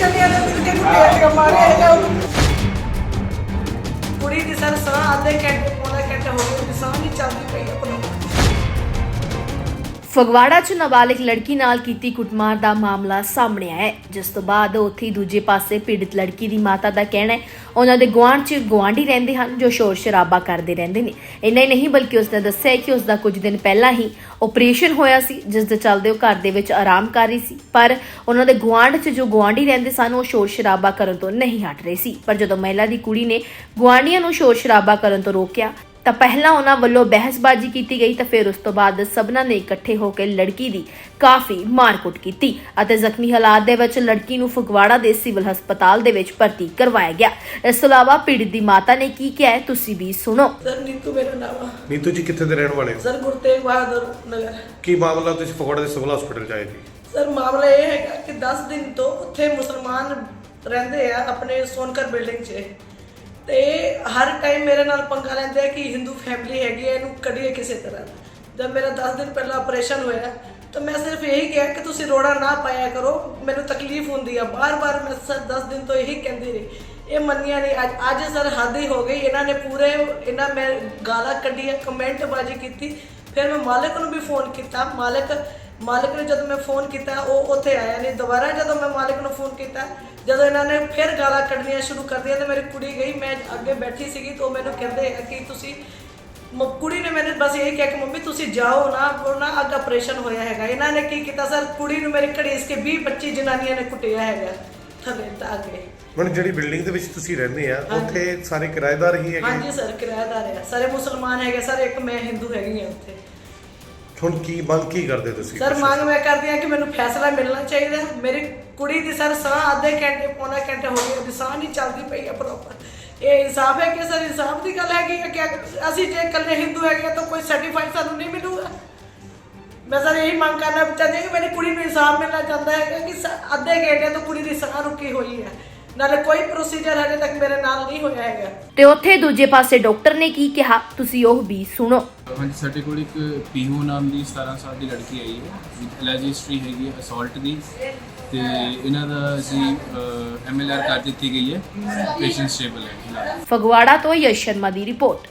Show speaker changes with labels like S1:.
S1: ਜਣਿਆਂ ਨੇ ਮਿਲ ਕੁੱਟਿਆ ਹੈਗਾ ਮਾਰਿਆ ਹੈਗਾ ਉਹਨੂੰ ਕੁੜੀ ਦੀ ਸਰ ਸਾਹ ਅੱਧੇ ਘੰਟੇ, ਪੌਣਾ ਘੰਟੇ ਹੋ ਗਏ, ਉਹਦੀ ਸਾਹ ਨਹੀਂ ਚੱਲਦੀ ਪਈ ਆਪਣੀ
S2: ਫਗਵਾੜਾ 'ਚ ਨਾਬਾਲਿਗ ਲੜਕੀ ਨਾਲ ਕੀਤੀ ਕੁੱਟਮਾਰ ਦਾ ਮਾਮਲਾ ਸਾਹਮਣੇ ਆਇਆ ਹੈ। ਜਿਸ ਤੋਂ ਬਾਅਦ ਉੱਥੇ ਹੀ ਦੂਜੇ ਪਾਸੇ ਪੀੜਤ ਲੜਕੀ ਦੀ ਮਾਤਾ ਦਾ ਕਹਿਣਾ ਹੈ, ਉਹਨਾਂ ਦੇ ਗੁਆਂਢ 'ਚ ਗੁਆਂਢੀ ਰਹਿੰਦੇ ਹਨ ਜੋ ਸ਼ੋਰ ਸ਼ਰਾਬਾ ਕਰਦੇ ਰਹਿੰਦੇ ਨੇ। ਇੰਨਾ ਹੀ ਨਹੀਂ, ਬਲਕਿ ਉਸਨੇ ਦੱਸਿਆ ਕਿ ਉਸ ਦਾ ਕੁਝ ਦਿਨ ਪਹਿਲਾਂ ਹੀ ਆਪਰੇਸ਼ਨ ਹੋਇਆ ਸੀ, ਜਿਸ ਦੇ ਚੱਲਦੇ ਉਹ ਘਰ ਦੇ ਵਿੱਚ ਆਰਾਮ ਕਰ ਰਹੀ ਸੀ। ਪਰ ਉਹਨਾਂ ਦੇ ਗੁਆਂਢ 'ਚ ਜੋ ਗੁਆਂਢੀ ਰਹਿੰਦੇ ਸਨ, ਉਹ ਸ਼ੋਰ ਸ਼ਰਾਬਾ ਕਰਨ ਤੋਂ ਨਹੀਂ ਹਟ ਰਹੇ ਸੀ। ਪਰ ਜਦੋਂ ਮਹਿਲਾ ਦੀ ਕੁੜੀ ਨੇ ਗੁਆਂਢੀਆਂ ਨੂੰ ਸ਼ੋਰ ਸ਼ਰਾਬਾ ਕਰਨ ਤੋਂ ਰੋਕਿਆ ਤਾਂ ਪਹਿਲਾਂ ਉਹਨਾਂ ਵੱਲੋਂ ਬਹਿਸਬਾਜ਼ੀ ਕੀਤੀ ਗਈ ਤਾਂ ਫਿਰ ਉਸ ਤੋਂ ਬਾਅਦ ਸਭਨਾਂ ਨੇ ਇਕੱਠੇ ਹੋ ਕੇ ਲੜਕੀ ਦੀ ਕਾਫੀ ਮਾਰਕੁੱਟ ਕੀਤੀ ਅਤੇ ਜ਼ਖਮੀ ਹਾਲਾਤ ਦੇ ਵਿੱਚ ਲੜਕੀ ਨੂੰ ਫਗਵਾੜਾ ਦੇ ਸਿਵਲ ਹਸਪਤਾਲ ਦੇ ਵਿੱਚ ਭਰਤੀ ਕਰਵਾਇਆ ਗਿਆ। ਇਸ ਤੋਂ ਇਲਾਵਾ ਪੀੜਤ ਦੀ ਮਾਤਾ ਨੇ ਕੀ ਕਿਹਾ ਹੈ ਤੁਸੀਂ ਵੀ ਸੁਣੋ।
S1: ਸਰ ਨੀਤੂ ਮੇਰਾ ਨਾਮ ਆ।
S3: ਨੀਤੂ ਜੀ ਕਿੱਥੇ ਦੇ ਰਹਿਣ ਵਾਲੇ ਹੋ?
S1: ਸਰ ਗੁਰਤੇਗ ਬਹਾਦਰ ਨਗਰ।
S3: ਕੀ ਮਾਮਲਾ ਤੁਸੀਂ ਫਗਵਾੜਾ ਦੇ ਸਿਵਲ ਹਸਪੀਟਲ ਚ ਆਏ ਸੀ?
S1: ਸਰ ਮਾਮਲਾ ਇਹ ਹੈਗਾ ਕਿ 10 ਦਿਨ ਤੋਂ ਉੱਥੇ ਮੁਸਲਮਾਨ ਰਹਿੰਦੇ ਆ ਆਪਣੇ ਸੋਨਕਰ ਬਿਲਡਿੰਗ 'ਚ। ਤੇ ਹਰ ਟਾਈਮ ਮੇਰੇ ਨਾਲ ਪੰਗਾ ਲੈਂਦੇ ਆ ਕਿ ਹਿੰਦੂ ਫੈਮਿਲੀ ਹੈਗੀ ਹੈ ਇਹਨੂੰ ਕੱਢੀਏ ਕਿਸੇ ਤਰ੍ਹਾਂ ਜਦ ਮੇਰਾ 10 ਦਿਨ ਪਹਿਲਾਂ ਆਪਰੇਸ਼ਨ ਹੋਇਆ, ਤਾਂ ਮੈਂ ਸਿਰਫ ਇਹੀ ਕਿਹਾ ਕਿ ਤੁਸੀਂ ਰੋੜਾ ਨਾ ਪਾਇਆ ਕਰੋ, ਮੈਨੂੰ ਤਕਲੀਫ ਹੁੰਦੀ ਆ। ਬਾਰ-ਬਾਰ ਮੈਂ ਸਰ 10 ਦਿਨ ਤੋਂ ਇਹੀ ਕਹਿੰਦੀ ਰਹੀ। ਇਹ ਮੰਨੀਆਂ ਨਹੀਂ, ਅੱਜ ਅੱਜ ਸਰ ਹੱਦ ਹੀ ਹੋ ਗਈ। ਇਹਨਾਂ ਨੇ ਪੂਰੇ, ਇਹਨਾਂ ਮੈਂ ਗਾਲਾਂ ਕੱਢੀਆਂ ਕਮੈਂਟ ਬਾਜੀ ਕੀਤੀ। ਫਿਰ ਮੈਂ ਮਾਲਕ ਨੂੰ ਵੀ ਫੋਨ ਕੀਤਾ। ਮਾਲਕ ਮਾਲਕ ਨੇ ਜਦੋਂ ਮੈਂ ਫੋਨ ਕੀਤਾ, ਉਹ ਉੱਥੇ ਆਇਆ ਨਹੀਂ। ਦੁਬਾਰਾ ਜਦੋਂ ਮੈਂ ਮਾਲਕ ਨੂੰ ਫੋਨ ਕੀਤਾ, ਜਦੋਂ ਇਹਨਾਂ ਨੇ ਫਿਰ ਗਾਲਾਂ ਕੱਢਣੀਆਂ ਸ਼ੁਰੂ ਕਰ ਦਿੱਤੀਆਂ ਤੇ ਮੇਰੀ ਕੁੜੀ ਗਈ। ਮੈਂ ਅੱਗੇ ਬੈਠੀ ਸੀਗੀ ਤਾਂ ਉਹ ਮੈਨੂੰ ਕਹਿੰਦੇ ਆ ਕਿ ਤੁਸੀਂ, ਮ- ਕੁੜੀ ਨੇ ਮੈਨੂੰ ਬਸ ਇਹ ਕਿਹਾ ਕਿ ਮੰਮੀ ਤੁਸੀਂ ਜਾਓ ਨਾ, ਉਹ ਨਾ ਅੱਗ ਆਪਰੇਸ਼ਨ ਹੋਇਆ ਹੈਗਾ। ਇਹਨਾਂ ਨੇ ਕੀ ਕੀਤਾ, ਸਰ, ਕੁੜੀ ਨੂੰ ਮੇਰੇ ਘੜੀਸ ਕੇ 20 25 ਜਨਾਨੀਆਂ ਨੇ ਕੁੱਟਿਆ ਹੈਗਾ। ਥੱਲੇ ਤਾਂ ਅੱਗੇ।
S3: ਹੁਣ ਜਿਹੜੀ ਬਿਲਡਿੰਗ ਦੇ ਵਿੱਚ ਤੁਸੀਂ ਰਹਿੰਦੇ ਆ ਉੱਥੇ ਸਾਰੇ ਕਿਰਾਏਦਾਰ ਹੀ ਹੈਗੇ?
S1: ਹਾਂਜੀ ਸਰ ਕਿਰਾਏਦਾਰ ਹੈ ਸਾਰੇ ਮੁਸਲਮਾਨ ਹੈਗੇ ਸਰ ਇੱਕ ਮੈਂ ਹਿੰਦੂ ਹੈਗੀ ਹਾਂ ਉੱਥੇ।
S3: ਹੁਣ ਕੀ ਮੰਗ ਕੀ ਕਰਦੇ ਤੁਸੀਂ
S1: ਸਰ ਮੰਗ ਮੈਂ ਕਰਦੀ ਹਾਂ ਕਿ ਮੈਨੂੰ ਫੈਸਲਾ ਮਿਲਣਾ ਚਾਹੀਦਾ। ਹੈ। ਮੇਰੀ ਕੁੜੀ ਦੀ ਸਰ ਸਾਹ ਅੱਧੇ ਘੰਟੇ ਪੌਣਾ ਘੰਟਾ ਹੋ ਗਿਆ ਉਹਦੀ ਸਾਹ ਨਹੀਂ ਚੱਲਦੀ ਪਈ ਹੈ ਪ੍ਰੋਪਰ ਇਹ ਇਨਸਾਫ ਹੈ ਕਿ ਸਰ? ਇਨਸਾਫ ਦੀ ਗੱਲ ਹੈਗੀ ਹੈ ਕਿ ਅਸੀਂ ਜੇ ਇਕੱਲੇ ਹਿੰਦੂ ਹੈਗੇ ਹਾਂ ਤਾਂ ਕੋਈ ਸਰਟੀਫਾਈਡ ਸਾਨੂੰ ਨਹੀਂ ਮਿਲੂਗਾ? ਮੈਂ ਸਰ ਇਹੀ ਮੰਗ ਕਰਨਾ ਚਾਹੁੰਦੀ ਹਾਂ ਕਿ ਮੇਰੀ ਕੁੜੀ ਨੂੰ ਇਨਸਾਫ ਮਿਲਣਾ ਚਾਹੁੰਦਾ ਹੈ ਕਿ ਅੱਧੇ ਘੰਟੇ ਤੋਂ ਕੁੜੀ ਦੀ ਸਾਹ ਰੁਕੀ ਹੋਈ ਹੈ। ਨਾਲੇ ਕੋਈ ਪ੍ਰੋਸੀਜਰ ਹਜੇ ਤੱਕ ਮੇਰੇ ਨਾਲ ਨਹੀਂ ਹੋਇਆ ਹੈਗਾ।
S2: ਤੇ ਉੱਥੇ ਦੂਜੇ ਪਾਸੇ ਡਾਕਟਰ ਨੇ ਕੀ ਕਿਹਾ? ਤੁਸੀਂ ਉਹ ਵੀ ਸੁਣੋ।
S4: ਹਾਂਜੀ ਸਾਡੇ ਕੋਲ ਇੱਕ ਪੀਹੂ ਨਾਮ ਦੀ 17 ਸਾਲ ਦੀ ਲੜਕੀ ਆਈ ਹੈ। ਵਿਦ ਐਲਰਜੀ ਹਿਸਟਰੀ ਹੈਗੀ ਹੈ ਅਸੌਲਟ ਦੀ। ਤੇ ਇਹਨਾਂ ਦਾ ਅਸੀਂ ਐਮਐਲਆਰ ਕਰ ਦਿੱਤੀ ਗਈ ਹੈ। ਪੇਸ਼ੈਂਟ ਸਟੇਬਲ ਹੈ ਫਿਲਹਾਲ।
S2: ਫਗਵਾੜਾ ਤੋਂ ਯਸ਼ ਸ਼ਰਮਾ ਦੀ ਰਿਪੋਰਟ।